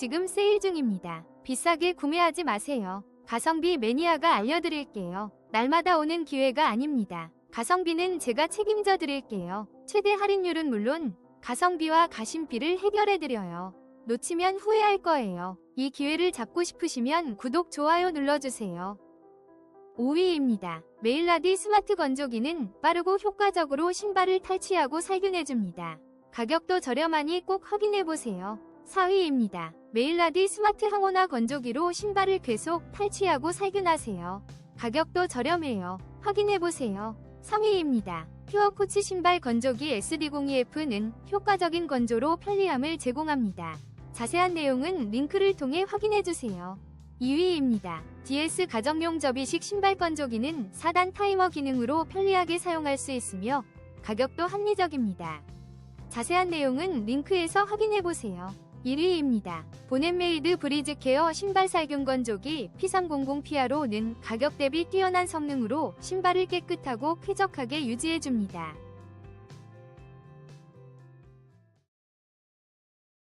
지금 세일 중입니다. 비싸게 구매하지 마세요. 가성비 매니아가 알려드릴게요. 날마다 오는 기회가 아닙니다. 가성비는 제가 책임져 드릴게요. 최대 할인율은 물론 가성비와 가심비를 해결해 드려요. 놓치면 후회할 거예요. 이 기회를 잡고 싶으시면 구독, 좋아요 눌러주세요. 5위입니다. 메일라디 스마트 건조기는 빠르고 효과적으로 신발을 탈취하고 살균해줍니다. 가격도 저렴하니 꼭 확인해보세요. 4위입니다. 메일라디 스마트 항온화 건조기로 신발을 계속 탈취하고 살균하세요. 가격도 저렴해요. 확인해보세요. 3위입니다. 퓨어코치 신발 건조기 SD02F는 효과적인 건조로 편리함을 제공합니다. 자세한 내용은 링크를 통해 확인해주세요. 2위입니다. DS 가정용 접이식 신발 건조기는 4단 타이머 기능으로 편리하게 사용할 수 있으며 가격도 합리적입니다. 자세한 내용은 링크에서 확인해보세요. 1위입니다. 보넷메이드 브리즈 케어 신발 살균 건조기 P300PRO는 가격 대비 뛰어난 성능으로 신발을 깨끗하고 쾌적하게 유지해줍니다.